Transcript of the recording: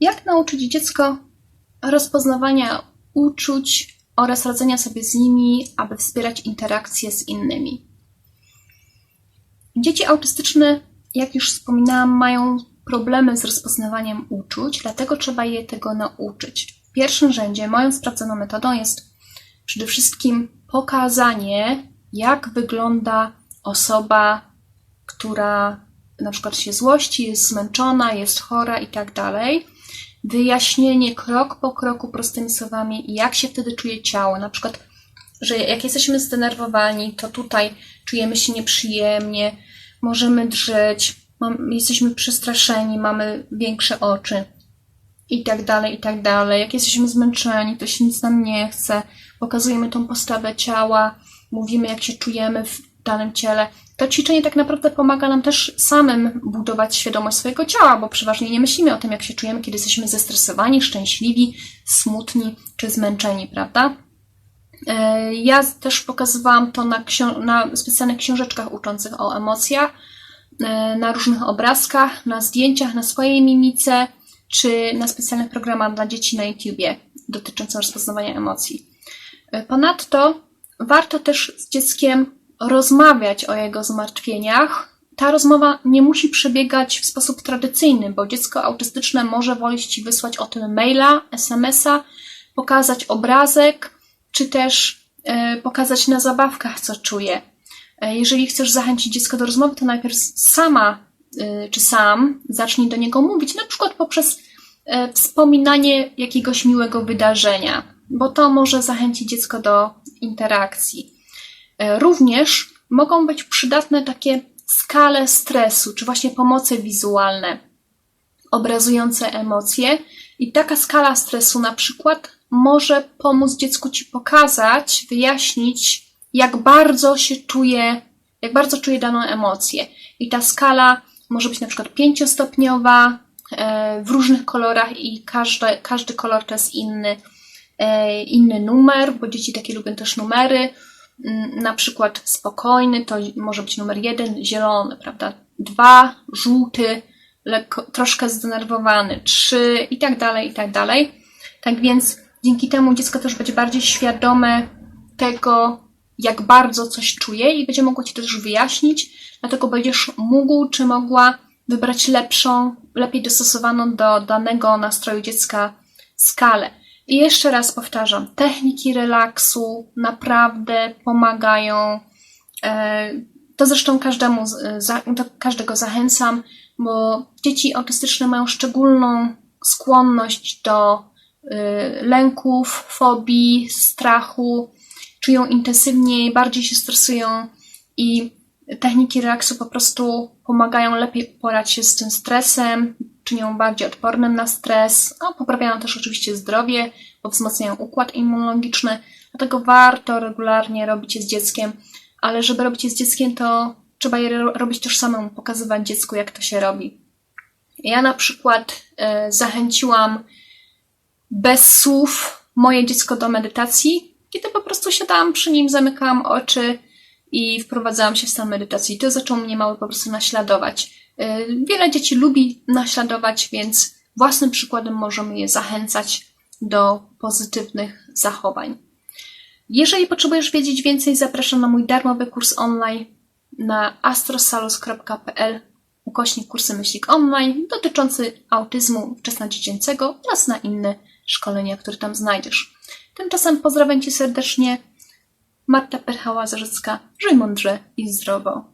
Jak nauczyć dziecko rozpoznawania uczuć oraz radzenia sobie z nimi, aby wspierać interakcje z innymi? Dzieci autystyczne, jak już wspominałam, mają problemy z rozpoznawaniem uczuć, dlatego trzeba je tego nauczyć. W pierwszym rzędzie moją sprawdzoną metodą jest przede wszystkim pokazanie, jak wygląda osoba, która na przykład się złości, jest zmęczona, jest chora i tak dalej. Wyjaśnienie krok po kroku prostymi słowami, jak się wtedy czuje ciało. Na przykład, że jak jesteśmy zdenerwowani, to tutaj czujemy się nieprzyjemnie, możemy drżeć, mam, jesteśmy przestraszeni, mamy większe oczy i tak dalej, i tak dalej. Jak jesteśmy zmęczeni, to się nic nam nie chce, pokazujemy tą postawę ciała, mówimy, jak się czujemy w danym ciele. To ćwiczenie tak naprawdę pomaga nam też samym budować świadomość swojego ciała, bo przeważnie nie myślimy o tym, jak się czujemy, kiedy jesteśmy zestresowani, szczęśliwi, smutni czy zmęczeni, prawda? E, Ja też pokazywałam to na, na specjalnych książeczkach uczących o emocjach, e, na różnych obrazkach, na zdjęciach, na swojej mimice, czy na specjalnych programach dla dzieci na YouTubie dotyczących rozpoznawania emocji. E, Ponadto warto też z dzieckiem rozmawiać o jego zmartwieniach. Ta rozmowa nie musi przebiegać w sposób tradycyjny, bo dziecko autystyczne może wolić ci wysłać o tym maila, SMS-a, pokazać obrazek, czy też e, pokazać na zabawkach, co czuje. E, Jeżeli chcesz zachęcić dziecko do rozmowy, to najpierw sama e, czy sam zacznij do niego mówić, na przykład poprzez wspominanie jakiegoś miłego wydarzenia, bo to może zachęcić dziecko do interakcji. E, Również mogą być przydatne takie skale stresu, czy właśnie pomoce wizualne obrazujące emocje. I taka skala stresu na przykład może pomóc dziecku ci pokazać, wyjaśnić, jak bardzo się czuje, jak bardzo czuje daną emocję. I ta skala może być na przykład pięciostopniowa, e, w różnych kolorach i każdy, każdy kolor to jest inny, e, inny numer, bo dzieci takie lubią też numery. Mm, Na przykład spokojny to może być numer jeden, zielony, prawda? Dwa, żółty, lekko, troszkę zdenerwowany, trzy i tak dalej, i tak dalej. Tak więc dzięki temu dziecko też będzie bardziej świadome tego, jak bardzo coś czuje i będzie mogło Ci też wyjaśnić, dlatego będziesz mógł czy mogła wybrać lepszą, lepiej dostosowaną do danego nastroju dziecka skalę. I jeszcze raz powtarzam, techniki relaksu naprawdę pomagają. E, To zresztą każdemu, z- za, do każdego zachęcam, bo dzieci autystyczne mają szczególną skłonność do y, lęków, fobii, strachu, czują intensywniej, bardziej się stresują i techniki relaksu po prostu pomagają lepiej uporać się z tym stresem, czynią bardziej odpornym na stres, a poprawiają też oczywiście zdrowie, bo wzmacniają układ immunologiczny, dlatego warto regularnie robić je z dzieckiem, ale żeby robić je z dzieckiem, to trzeba je ro- robić też samemu, pokazywać dziecku, jak to się robi. Ja na przykład e, zachęciłam bez słów moje dziecko do medytacji, kiedy po prostu siadałam przy nim, zamykałam oczy i wprowadzałam się w stan medytacji. To zaczął mnie mały po prostu naśladować. E, Wiele dzieci lubi naśladować, więc własnym przykładem możemy je zachęcać do pozytywnych zachowań. Jeżeli potrzebujesz wiedzieć więcej, zapraszam na mój darmowy kurs online na astrosalus.pl ukośnik kursy myślik online dotyczący autyzmu wczesnodziecięcego oraz na inne szkolenia, które tam znajdziesz. Tymczasem pozdrawiam Cię serdecznie. Marta Perchała-Zarzycka. Żyj mądrze i zdrowo.